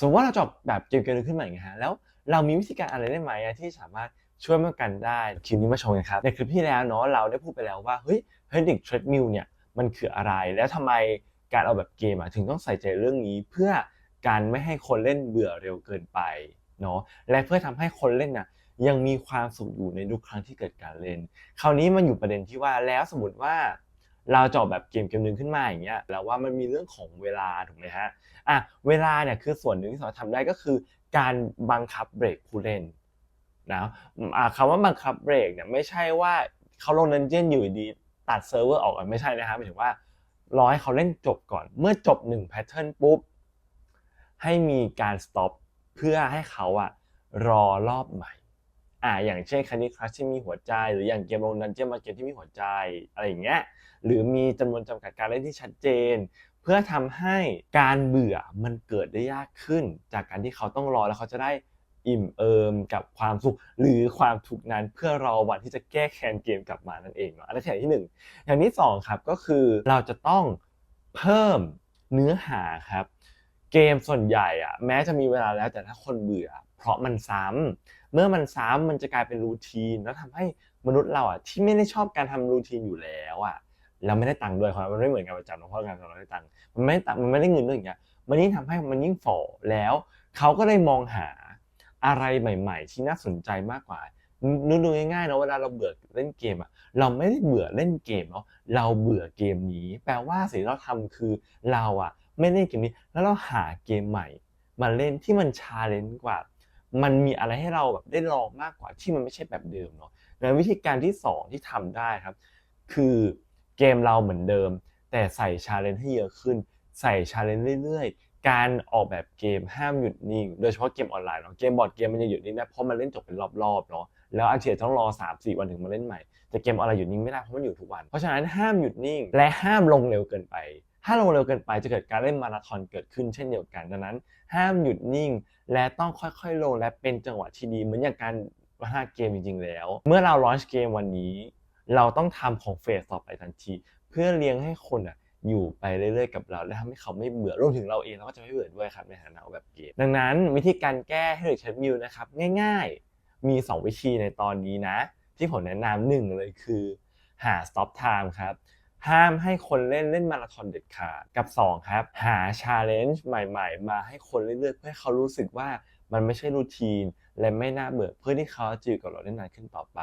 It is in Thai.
สมมติว่าเราจบแบบเกมเกมหนึงขึ้นมาอย่างเงี้ยฮะแล้วเรามีวิธีการอะไรได้ไหมที่สามารถช่วยป้องกันได้คลิปนี้มาชมกันครับในคลิปที่แล้วเนาะเราได้พูดไปแล้วว่าเฮ้ยเฮดิกเทรดมิลเนี่ยมันคืออะไร แล้วทำไมการเอาแบบเกมอะถึงต้องใส่ใจเรื่องนี้ เพื่อการไม่ให้คนเล่นเบื่อเร็วเกินไปเนาะและเพื่อทำให้คนเล่นน่ะยังมีความสุขอยู่ในทุกครั้งที่เกิดการเล่น คราวนี้มันอยู่ประเด็นที่ว่าแล้วสมมติว่า เราจะแบบเกมเกมหนึ่งขึ้นมาอย่างเงี้ยแล้วว่ามันมีเรื่องของเวลาถูกไหมฮะอะเวลาเนี่ยคือส่วนหนึ่งที่สามาทำได้ก็คือ การบังคับเบรกผู้เล่นนะอะคำว่าบังคับเบรกเนี่ยไม่ใช่ว่าเขาลงดันเจียนอยู่ดีตัดเซิร์ฟเวอร์ออกอะไม่ใช่นะครับหมายถึงว่ารอให้เขาเล่นจบก่อน เมื่อจบหนึ่งแพทเทิร์นปุ๊บให้มีการสต็อปเพื่อให้เขาอะรอรอบใหม่ อ่าอย่างเช่นคันนี้คลัชที่มีหัวใจ หรืออย่างเกมลงดันเจียนมาเกมที่มีหัวใจอะไรอย่างเงี้ยหรือมีจำนวนจำกัดการเล่นที่ชัดเจน เพื่อทำให้การเบื่อมันเกิดได้ยากขึ้น จากการที่เขาต้องรอแล้วเขาจะได้อิ่มเอิมกับความสุขหรือความทุกข์นั้นเพื่อรอวันที่จะแก้แค้นเกมกลับมานั่นเองเนาะอันนั้นอย่างที่หนึ่งอย่างที่สองครับก็คือเราจะต้องเพิ่มเนื้อหาครับ เกมส่วนใหญ่อะแม้จะมีเวลาแล้วแต่ถ้าคนเบื่อ เพราะมันซ้ำเมื่อมันซ้ำมันจะกลายเป็นรูทีนแล้วทำให้มนุษย์เราอะที่ไม่ได้ชอบการทำรูทีนอยู่แล้วอะเราไม่ได้ตังค์ด้วยครับมันไม่เหมือนกับประจำเนอะเพราะการเราได้ตังค์มันไม่ได้ตังค์มันไม่ได้เงินด้วยอย่างเงี้ยมันยิ่งทำให้มันยิ่งฝ่อแล้วเขาก็เลยมองหาอะไรใหม่ ๆ ที่น่าสนใจมากกว่านึกดูง่ายๆนะเวลาเราเบื่อเล่นเกมอะเราไม่ได้เบื่อเล่นเกมเนาะเราเบื่อเกมนี้ แปลว่าสิ่งที่เราทำคือเราอะไม่เล่นเกมนี้ แล้วเราหาเกมใหม่ มาเล่นที่มันชาเลนจ์กว่า มันมีอะไรให้เราแบบได้ลองมากกว่าที่มันไม่ใช่แบบเดิมเนาะในวิธีการที่สองที่ทำได้ครับ คือเกมเราเหมือนเดิม แต่ใส่ชาเลนจ์ให้เยอะขึ้น ใส่ชาเลนจ์เรื่อยๆ การออกแบบเกมห้ามหยุดนิ่ง โดยเฉพาะเกมออนไลน์เนาะเกมบอร์ดเกมมันจะหยุดนิ่งได้เพราะมันเล่นจบเป็นรอบๆเนาะแล้วอาเทียต้องรอ 3-4 วันถึงมาเล่นใหม่แต่เกมออนไลน์หยุดนิ่งไม่ได้เพราะมันอยู่ทุกวัน เพราะฉะนั้นห้ามหยุดนิ่งและห้ามลงเร็วเกินไป ถ้าลงเร็วเกินไปจะเกิดการเล่นมาราธอนเกิดขึ้นเช่นเดียวกันดังนั้น ห้ามหยุดนิ่ง และต้องค่อยๆลงและเป็นจังหวะที่ดีเหมือนอย่างการวัฒนาเกมจริงๆแล้ว เมื่อเราลอนช์เกมวันนี้ เราต้องทำของเฟสต่อไปทันที เพื่อเลี้ยงให้คนอะอยู่ไปเรื่อยๆกับเรา และทำให้เขาไม่เบื่อรวมถึงเราเองเราก็จะไม่เบื่อด้วยครับในฐานะแบบเกมดังนั้นวิธีการแก้ให้เด็กใช้มิวนะครับง่าย ๆ มี 2 วิธีในตอนนี้นะ ที่ผมแนะนำหนึ่งเลยคือหา stop time ครับ ห้ามให้คนเล่นเล่นมาราธอนเด็ดขาดกับ 2 ครับ หาชาเลนจ์ใหม่ ๆ มาให้คนเรื่อยๆเพื่อให้เขารู้สึกว่ามันไม่ใช่รูทีน และไม่น่าเบื่อเพื่อที่เขาจะอยู่กับเราได้นานขึ้นต่อไป